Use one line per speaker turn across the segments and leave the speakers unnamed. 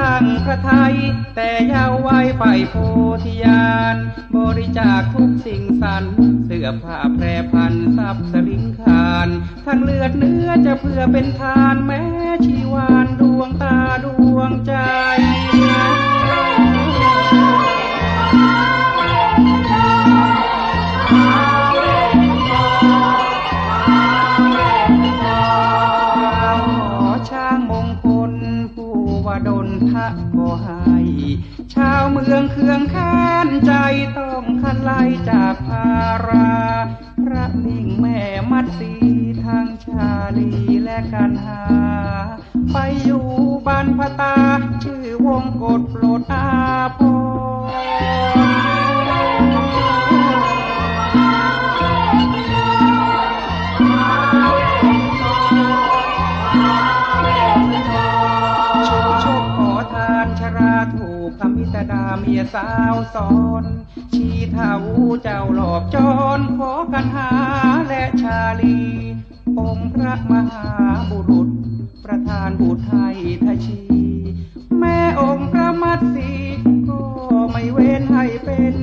ตั้งพระไทยแต่ยาวไว้ไปโพธิญาณ บริจาคทุกสิ่งสันเสื้อผ้าแพรพันทรัพย์สลิงคานทั้งเลือดเนื้อจะเพื่อเป็นทานแม้ชีวานดวงตาดวงใจ จากภารา พระนิ่งแม่มัดสีทั้งชาลีและกันหา ไปอยู่บ้านพตา ชื่อวงกฎโปรดอาพชกชกขอทานชราถูกคำพิตดาเมียสาวสอน เทาเจ้าหลอกจรขอกันหาและชาลีองค์พระมหาบุรุษ ประธานบุตรไทยทชี แม่องค์พระมัตสีก็ไม่เว้นให้เป็น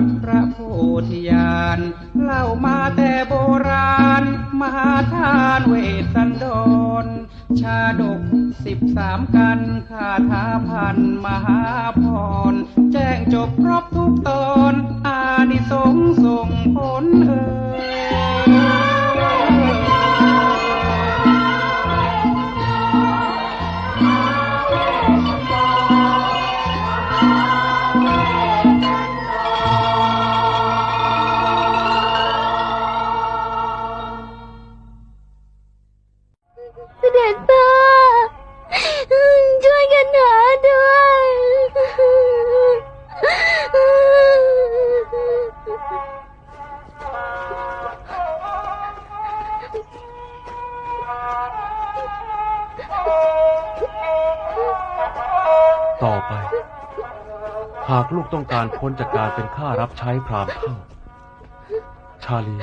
านพระโพธิญาณเล่ามาแต่โบราณ มหาทานเวสสันดร ชาดกสิบสามกันคาถาพันมหาพร แจ้งจบครบทุกตอน อานิสงส์ส่งผลเอ่ย
หา
กลูกต้องการพ้นจากการเป็นข้ารับใช้พรามเท่า ชาลี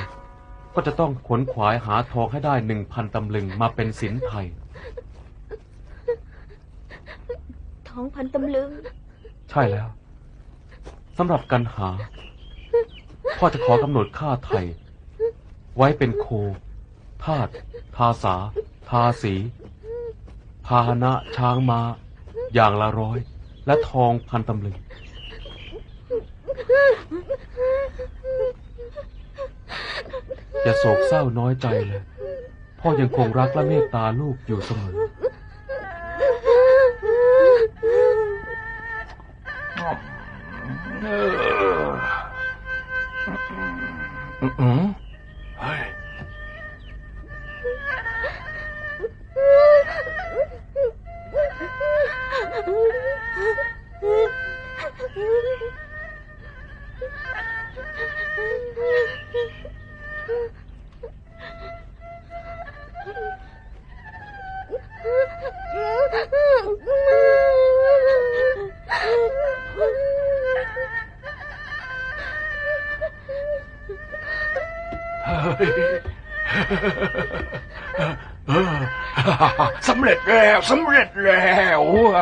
ก็จะต้องขวนขวายหาทองให้ได้หนึ่งพันตำลึงมาเป็นสินไทย
ท้องพันตำลึง
ใช่แล้วสำหรับกันหา พ่อจะขอกำหนดค่าไทย ไว้เป็นโคทาสทาสา ทาสี พาหนะช้างมา้าอย่างละร้อย และทองพันตำลึง อย่าโศกเศร้าน้อยใจเลย พ่อยังคงรักและเมตตาลูกอยู่เสมอ อืม
สำเร็จแล้วส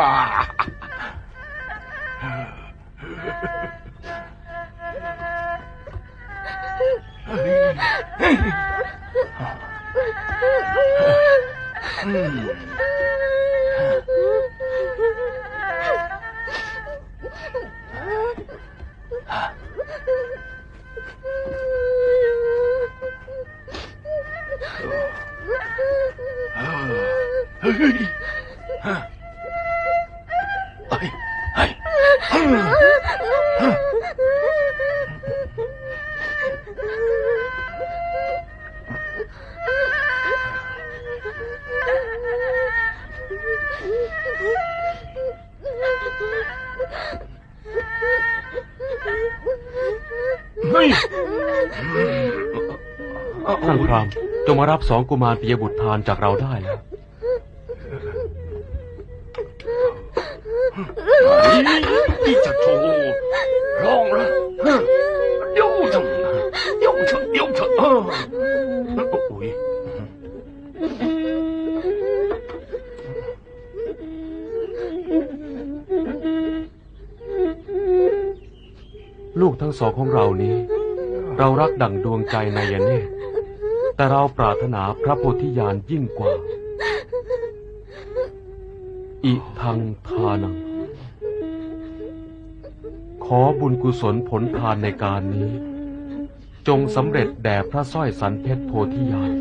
ท่านพรามจงมารับสองกุมารปิยบุตรทานจากเราได้แล้ว
นี่จะโชว์ร้องแล้วเดี๋ยวจังเดี๋ยวเถอะเดี๋ยวเถอะเออโอ้ย
ลูกทั้งสองของเรานี้ เรารักดั่งดวงใจนายเนตแต่เราปรารถนาพระโพธิญาณยิ่งกว่า อิทังทานัง ขอบุญกุศลผลทานในการนี้ จงสำเร็จแด่พระสร้อยสันเพชรโพธิญาณ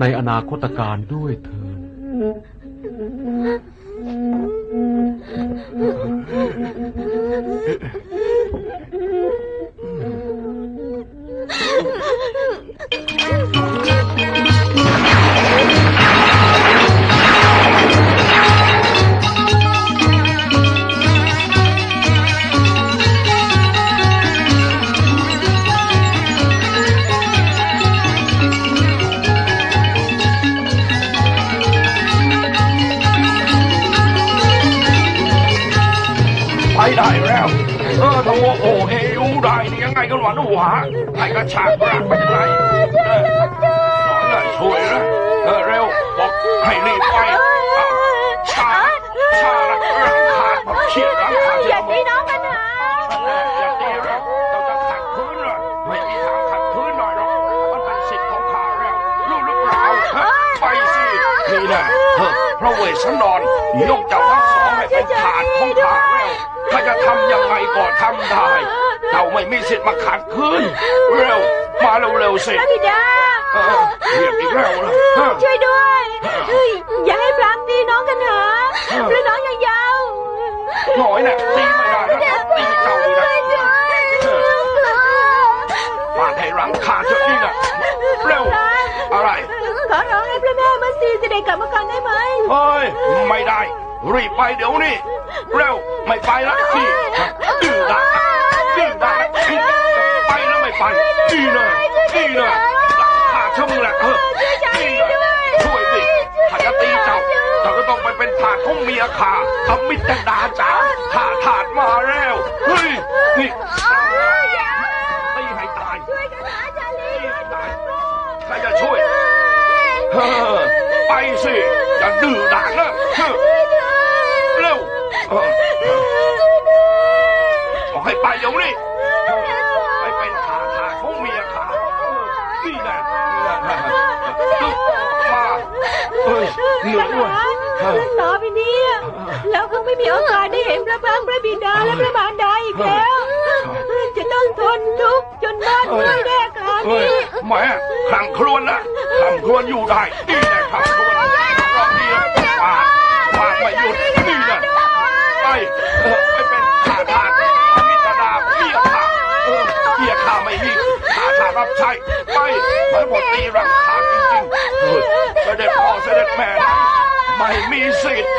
ในอนาคตการด้วยเถิดำ
ได้เจ้าไม่มีสิทธิ์มาขัดขืนเร็ว มาเร็วๆสิ
พระบิดา
เออเรียกอีกแล้วนะฮะ
ช่วยด้วยเฮ้ยอย่าให้พรามตีน้องกันหาเพราะน้องยังยาว
หน่อยเนี่ยตีไม่ได้นะตีเจ้าดีนะฟาดให้รังขาดเถอะนี่นะเร็ว อะไร
ขอร้องให้พระแม่มาสีเสด็จกลับมาก่อนได้ไหม
เฮ้ยไม่ได้ รีบไปเดี๋ยวนี้ เร็วไม่ไปแล้วพี่ดื้อดนะดื้อดนะไปแล้วไม่ไปนี่นะนี่นะรักขาช่างแหละเออนี่นะช่วยดิถ้าจะตีเจ้าเจ้าก็ต้องไปเป็นทาสของเมียข้าอมิตรดาจ๋าถ้าทาสมาแล้วเฮ้ยนี่ตีให้ตาย
ช่วยกันหาจาลี
ตีให้ตายใครจะช่วยไปสิอย่าดื้อด่านนะเฮ้อเร็วเออ บอกให้ไปเดี๋ยวนี้ไปเป็นขาขาของเมียขาเออนี่แหละนี่แหละมาเอ้ยเหนื่อยด้วยเออ
ต่อไปนี้เราคงไม่มีโอกาสได้เห็นพระพักตร์พระบิดาและพระมารดาอีกแล้ว จะต้องทนทุกข์จนบ้านไม่แน่คราว
เอ้ย
นี้
แม่ขังครวนนะขังครวนอยู่ได้นี่แหละขังครวนรอบนี้ปาดปาดไม่หยุดนี่แหละ ไปเออไปเป็นข้าทาสมิตรดาเมียข้าเออเมียข้าไม่มีข้าทาสรับใช้ไปไม่หมดตีรังขาจริงๆเฮ้ยเสด็จพ่อเสด็จแม่นั้นไม่มีสิทธิ์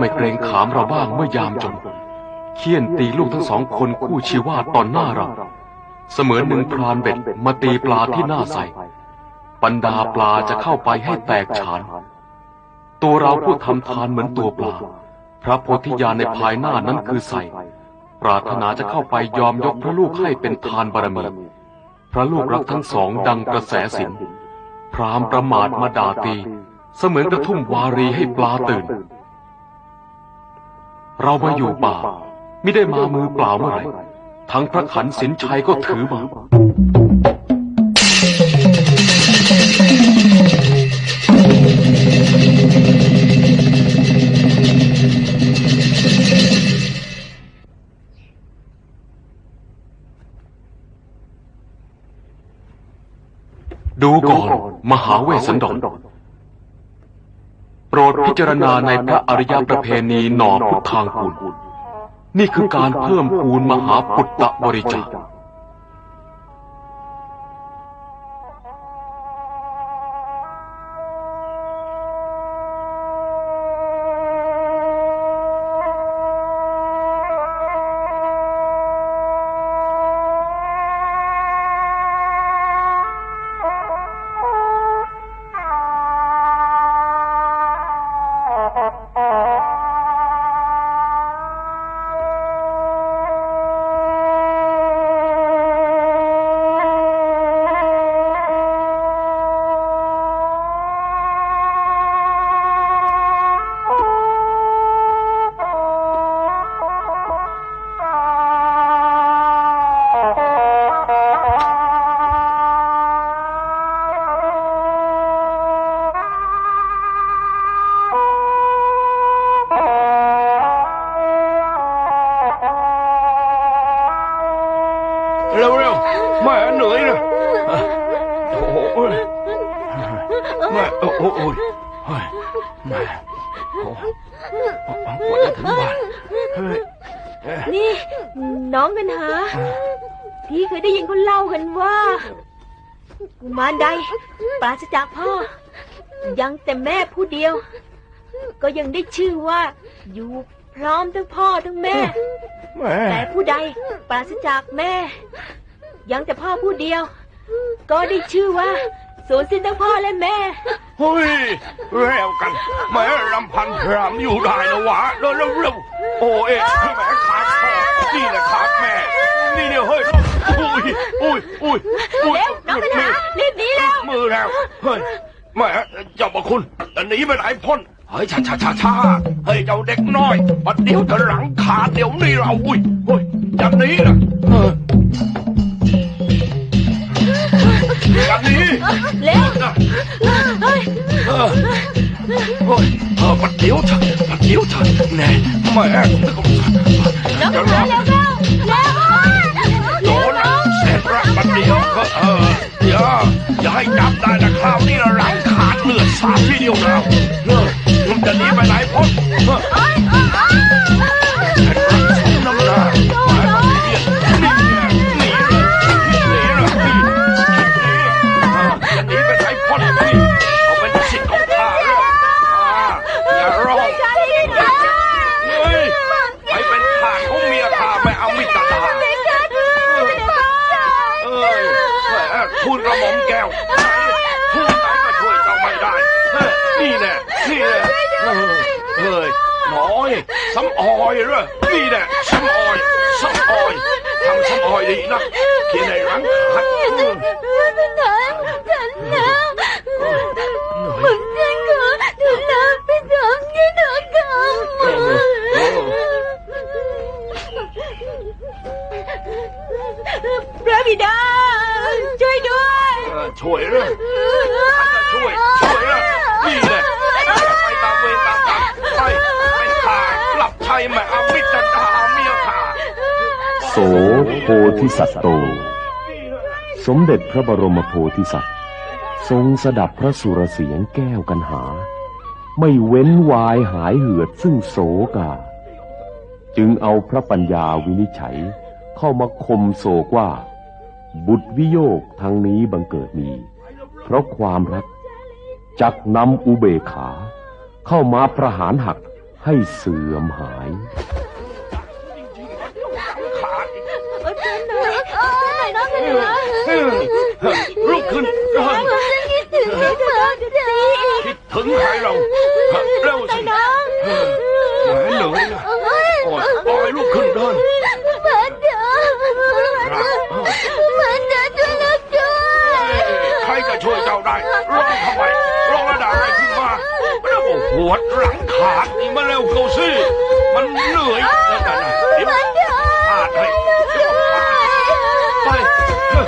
ไม่
เกรงขามเราบ้างเมื่อยามจน เคี่ยนตีลูกทั้งสองคนคู่ชีวาตอนหน้าเรา เสมือนหนึ่งพรานเบ็ดมาตีปลาที่หน้าใสบรรดาปลาจะเข้าไปให้แตกฉาน ตัวเราผู้ทำทานเหมือนตัวปลา พระโพธิญาณในภายหน้านั้นคือใสปรารถนาจะเข้าไปยอมยกพระลูกให้เป็นทานบารมี พระลูกรักทั้งสองดังกระแสสินพรามประมาทมาด่าตี เสมือนกระทุ่มวารีให้ปลาตื่น เรามาอยู่ป่าไม่ได้มามือเปล่าเมื่อไหร่ทั้งพระขันสินชัยก็ถือมา ดูก่อน มหาเวสสันดร โปรดพิจารณาในพระอริยประเพณีหนอพุทธางกุลนี่คือการเพิ่มพูนมหาปุตตะบริจาค
Oh. พี่เคยได้ยินคนเล่ากันว่า กุมารใดปราศจากพ่อ ยังแต่แม่ผู้เดียว ก็ยังได้ชื่อว่า อยู่พร้อมทั้งพ่อทั้งแม่
แม่
แต่ผู้ใดปราศจากแม่ ยังแต่พ่อผู้เดียว ก็ได้ชื่อว่า สูญสิ้นทั้งพ่อและแม่
เฮ้ยเร็วกันแม่ลำพันพรามอยู่ได้นะวะเร็วเร็วเร็วโอ้เอ๊ะแม่ขาดคอนี่แหละขาดแม่ นี่เนี่ยเฮ้ยอุ้ยอุ้ยอุ้ยอุ้ย
เร็วน้องกันหารีบหนีแล้ว
มือแล้วเฮ้ยแม่เจ้าประคุณหนีไปไหนพ้นเฮ้ยช้าช้าช้าช้าเฮ้ยเจ้าเด็กน้อยปัดเดี๋ยวเธอหลังขาดเดี๋ยวนี้เราอุ้ยเฮ้ยจะหนีนะเออจะหนี
เร็ว
นะ
เฮ้ย
เออเฮ้ยเออปัดเดี๋ยวเธอะปัดเดี๋ยวเธอะแน่แม่
น้อง
จะ
กัน
ร
หาเร็วเร็วเร็ว
โดนนะเสร็จและปัดเดี๋ยวก็เอออย่าอย่าให้จับได้นะคราวนี้หลังขาดเลือดสาดทีเดียวนะเออมันจะหนีไปไหนพ้นเออำสำออยดีนะเขียนในรังขัด
พระบิดา ช่วยด้วย
ช่วยเหรอช่วยช่วยเหรอนี่แหละไปตามเวรตามกรรมไปเป็นทางหลับชัยแม่อมิตรดาเมียข้า
โสโพ ธิสัตโต สมเด็จพระบรมโพธิสัตว์ ทรงสดับพระสุรเสียงแก้วกันหา ไม่เว้นวายหายเหือดซึ่งโสกา จึงเอาพระปัญญาวินิจฉัยเข้ามาคมโศกว่า บุตรวิโยคทางนี้บังเกิดมี เพราะความรักจักนำอุเบขา เข้ามาประหารหักให้เสื่อมหาย
ขาดอีก
น้องกันเหรอ
ลุกขึ้นเดิน
คิดถึงเธอสิ
คิดถึงใครเราเร็วสิ
น้อง
แหมเหนื่อยนะโอ้ยปล่อยลุกขึ้นเดิน
เหมือนเดิมเหมือนเดิมช่วยลูกด้วย
ใครจะช่วยเจ้าได้ร้องทำไมร้องระดับอะไรขึ้นมาแล้วก็หัวหลังขาดนี่มาเร็วเข้าสิมันเหนื่อยนั่นน่ะเห็นไ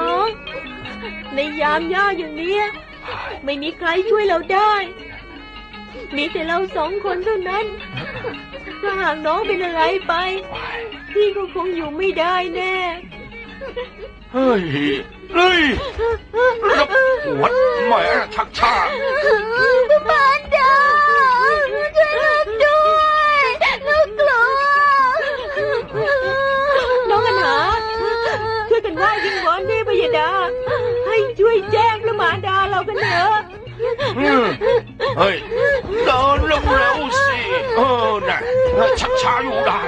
น้อ
ง ในยามยากอย่างนี้ไม่มีใครช่วยเราได้ มีแต่เราสองคนเท่านั้น ถ้าหากน้องเป็นอะไรไป พี่ก็คงอยู่ไม่ได้แน่
เฮ้ย เฮ้ยแล้วปวดแหมชักชา
บ้านดาช่วยลูกด้วยลูกกลัว
น้องกันหาายิงวอนเทพยดา ให้ช่วยแจ้งพระมารดาเรากันเถอะ
เฮ้ยเดินเร็วๆสิเออน่ะชักช้าอยู่ได้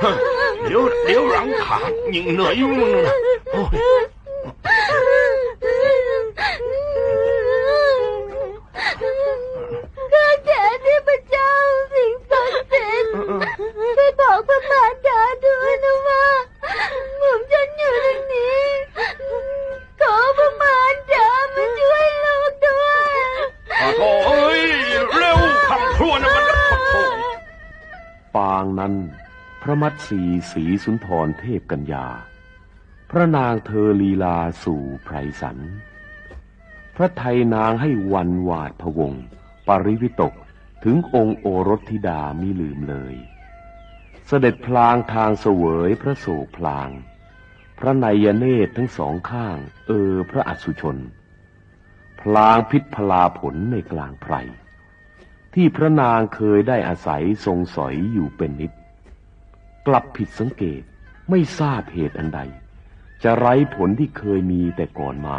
เฮ้ยเดี๋ยวเดี๋ยวหลังขาดยิงเหนื่อยอยู่มึงนะโอ้ย
ข้าแต่เทพเจ้าสิ่งศักดิ์สิทธิ์ช่วยบอกพระมารดาด้วยนะว่าหม่อมฉันอยู่ตรงนี้ ขอพระมารดามาช่วยลูกด้วย
ขอโทษเอ้ยเร็วคำครวญนะมันจะขอโทษ
ปางนั้น ตสีสีสุนทรเทพกัญญา พระนางเธอลีลาสู่ไพรสัน พระไทยนางให้วันหวาดพวง ปริวิตกถึงองค์โอรสธิดามิลืมเลย เสด็จพลางทางเสวยพระโศกพลาง พระนายเนตรทั้งสองข้าง เออพระอัศชน พลางพิษพลาผลในกลางไพรที่พระนางเคยได้อาศัยทรงสอยอยู่เป็นนิด กลับผิดสังเกตไม่ทราบเหตุอันใด จะไร้ผลที่เคยมีแต่ก่อนมา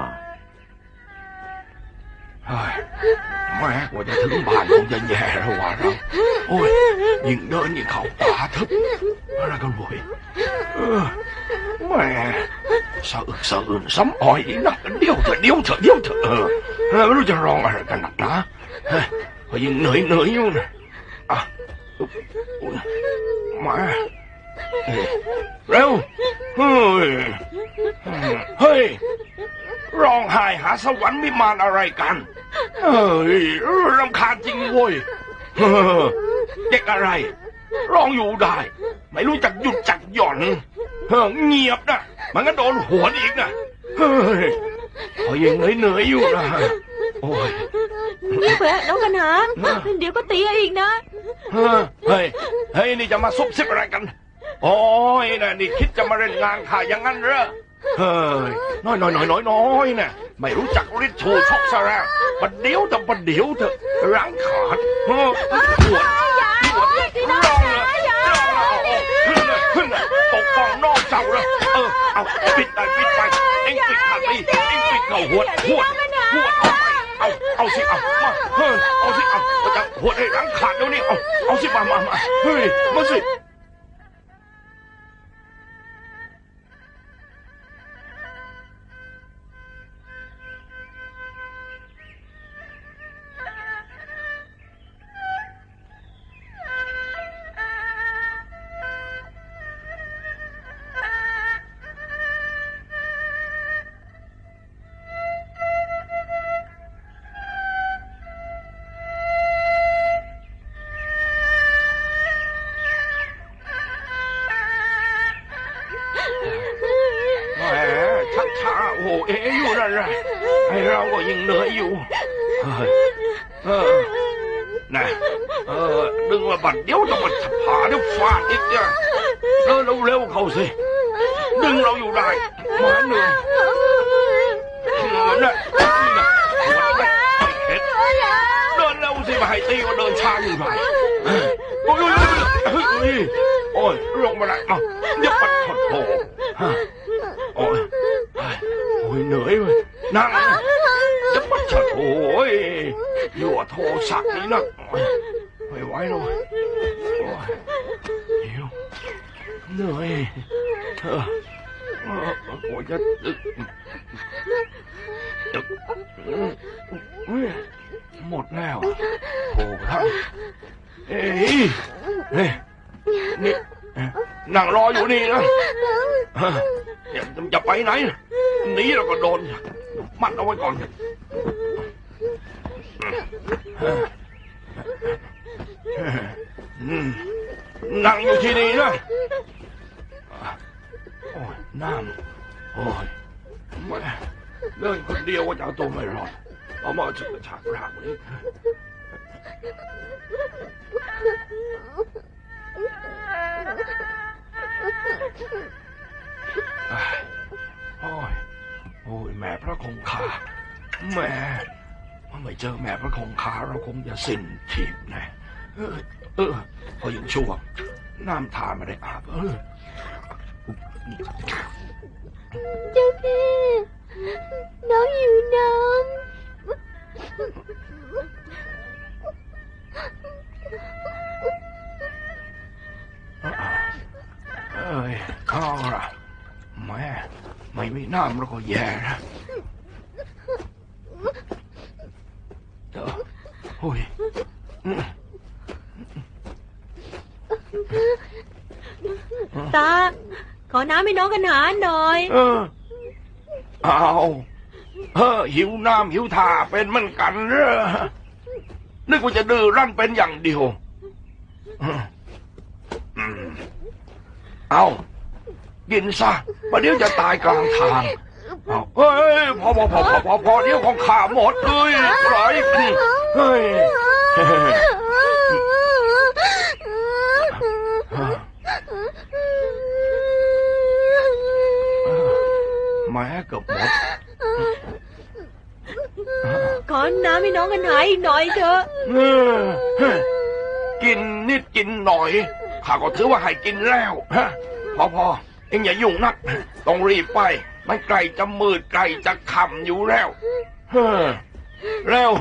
เฮ้แม่กว่าจะถึงบ้านคงจะแย่แล้ววะเราโอ้ยยิ่งเดินยิ่งเข้าป่าทึบอะไรกันบ่อยแม่สะอึกสะอื่นซ้ำอ่อยอีกนะเดี๋ยวเถอะเดี๋ยวเถอะเดี๋ยวเถอะเออไม่รู้จะร้องอะไรกันหนักนะเฮ้ยยิ่งเหนื่อยเหนื่อยอยู่นะอะแม่ เร็วเฮ้ยเฮ้ยร้องไห้หาสวรรค์วิมานอะไรกันเฮ้ยรำคาญจริงเว้ยเฮ้อเด็กอะไร ร้องอยู่ได้ ไม่รู้จักหยุดจักหย่อนเฮ้อเงียบนะมันก็โดนหัวอีกนะเฮ้ยพอยังเหนื่อยเหนื่อยๆอยู่นะโอ้ย
นี่แหละน้องกันหาเดี๋ยวก็ตีเอาอีกนะ
เฮ้ยเฮ้ย เฮ้ย นี่จะมาซุบซิบอะไรกัน โอ้ยนะนี่คิดจะมาเล่นงานข่าอย่างนั้นเหรอเฮ้ยน้อยน้อยน้อยน้อยน้อยนะไม่รู้จักฤทธิ์โชชกซะแล้วประเดี๋ยวแต่ประเดี๋ยวเถอะร้างขาดเฮ้อปวดปวดร้องเลยร้องเลยขึ้นเลยขึ้นเลยปกป้องน้องเจ้าเลยเออเอาปิดไปปิดไปเอ็งปิดขาดไปเอ็งปิดเข่าหัวหัวหัวเอาไปเอาเอาสิเอามาเฮ้ยเอาสิเอาเอาจะหัวให้ร้างขาดเดี๋ยวนี้เอาเอาสิมามามาเฮ้ยมาสิ Diệu Người Thơ Ôi chết. Một nào à? Khổ thân Ê. Ê. Nè. Nàng lo vụ đi đó. Chập ấy nấy. Ní là còn đồn Mắt đâu có còn Hả? นั่งอยู่ที่นี่นะโอ้ยน้ำโอ้ยเดินคนเดียวว่จะาตัวไม่รอดเอามาจะกรากรากเลยโอ้ย โอ้ย แม่พระคงคาแม่ว่าไม่เจอแม่พระคงคาเราคงจะสิ้นทิพแน่ เออ เออพอยังชั่วน้ำทาม่ได้อาบเออ
เจ้าพี่น้องอยู่น้ำ
เอ้ยเอาละแม่ไม่มีน้ำเราก็แย่นะเดี๋ยวโอ้ย
ตา ขอน้ำให้น้องกันหาหน่อย
เออเอาเออหิวน้ำหิวท่าเป็นเหมือนกันเหรอนึกว่าจะดื้อรั้นเป็นอย่างเดียวอืมอืมเอากินซะประเดี๋ยวจะตายกลางทางเอาเฮ้ยพอพอพอพอพอพอเดี๋ยวของขาหมดเลยไรเฮ้ยเฮ้ยแม่เกือบหมด
ขอน้ำให้น้องกันหาอีกหน่อยเถอะ
เออเฮ้ยกินนิดกินหน่อย ข้าก็ถือว่าให้กินแล้วฮะพอพอเอ็งอย่ายุ่งนัก ต้องรีบไป มันไกลจะมืดไกลจะค่ำอยู่แล้วเฮ้อเร็ว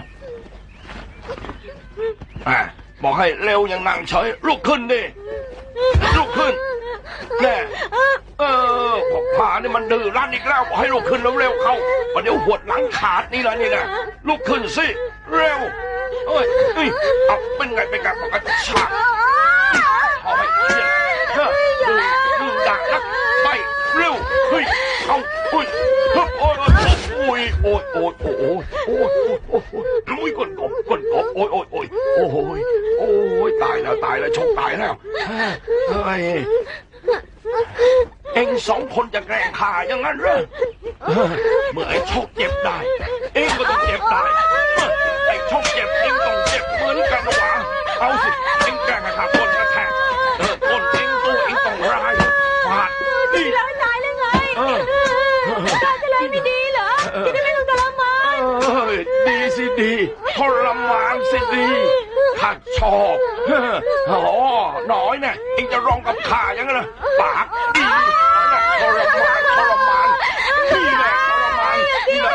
อะ บอกให้เร็วอย่างนั่งเฉยลุกขึ้นดิลุกขึ้นแน่เออพอผ่านี่มันดื้อรั้นอีกแล้วบอกให้ลุกขึ้นแล้วเร็วเข้าประเดี๋ยวหัวดหลังขาดนี่แหละนี่แหละลุกขึ้นสิเร็วเอ้ยเอ้ยเอาเป็นไงเป็นไงบอกกระชากเอาไปเยี่ยเฮ้ยดื้อดื้อดักนักไปเร็วเฮ้ยเอาเฮ้ยฮึบโอ้ยโอ้ โอ้ยโอ้ยโอ้ยโอ้ยโอ้ยโอ้ยลุยก้นกบก้นกบโอ้ยโอ้ยโอ้ยโอ้ยโอ้ยตายแล้วตายแล้วชกตายแล้วเฮ้ยเอ็งสองคนจะแกล้งข่าอย่างนั้นเหรอเมื่อไอ้ชกเจ็บได้ เอ็งก็ต้องเจ็บได้ไอ้ชกเจ็บเอ็งต้องเจ็บเหมือนกันนะวะเอาสิเอ็งแกล้งข่าคนกระแทกเออคนเเอ้ยดีสิดีทรมานสิดีข้าชอบอ๋อน้อยเนี่ยเองจะร้องกับข้าอย่างนั้นเหรอปากดีทรมานทรมานนี่แหละทรมานนี่แหละ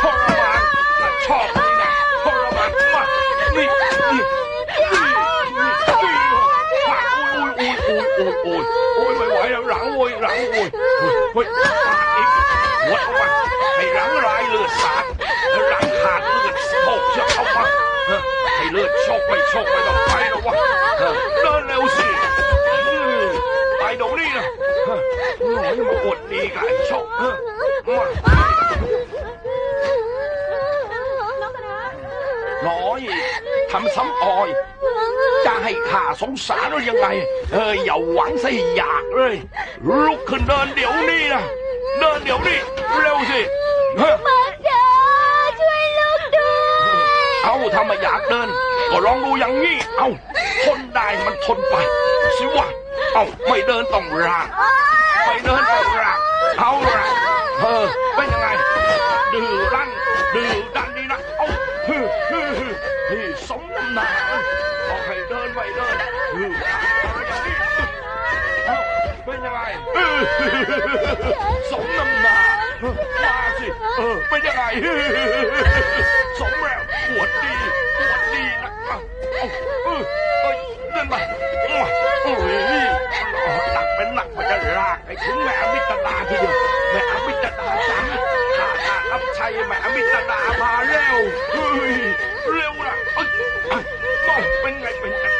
ทรมานข้าชอบนี่นะทรมานมานี่นี่นี่นี่นี่ปากอุ้ยอุ้ยอุ้ยอุ้ยอุ้ยอุ้ยไม่ไหวแล้วหลังโวยหลังโวยเฮ้ยปากอีกหัวออกมาให้หลังลายเลือดสาดหลัง โชกเชือกเข้ามาเออให้เลือดโชกไปโชกไปต้องไปแล้ววะเออเดินเร็วสิอืมไปตรงนี้นะเออหน่อยมาอวดดีกับไอ้โชกเออมา
น้องกันหา
น้อยทำซ้ำออย จะให้ข้าสงสารหรือยังไงเอออย่าหวังซะให้อยากเลยลุกขึ้นเดินเดี๋ยวนี้นะเดินเดี๋ยวนี้เร็วสิเฮ้ยำ
มาเด้อช่วยลูกด้วย
เอาถ้า ไม่อยากเดิน ก็ลองดูอย่างนี้ เอาทนได้มันทนไป สิวะ เอาไม่เดินต้องรากไม่เดินต้องรากเอาละเออเป็นยังไง ดื้อรั้นดื้อดันนี่นะ เอาฮึฮึฮึฮึสมน้ำหนาบอกให้เดินไม่เดินฮึอะไรอย่างนี้เป็นยังไงสมน้ำหนา มาสิ เออ เป็นยังไง สมแล้วปวดดีปวดดีนะเอาเอาเออเอ้ยเดินไปโอ้ยหนักเป็นหนักมันจะลากไปถึงแม่อมิตดาทีเดียวแม่อมิตดาจังข้าข้ารับใช้แม่อมิตดามาเร็วเฮ้ยเร็วนะเอ้ยเอ้ยมองเป็นไงเป็นกัน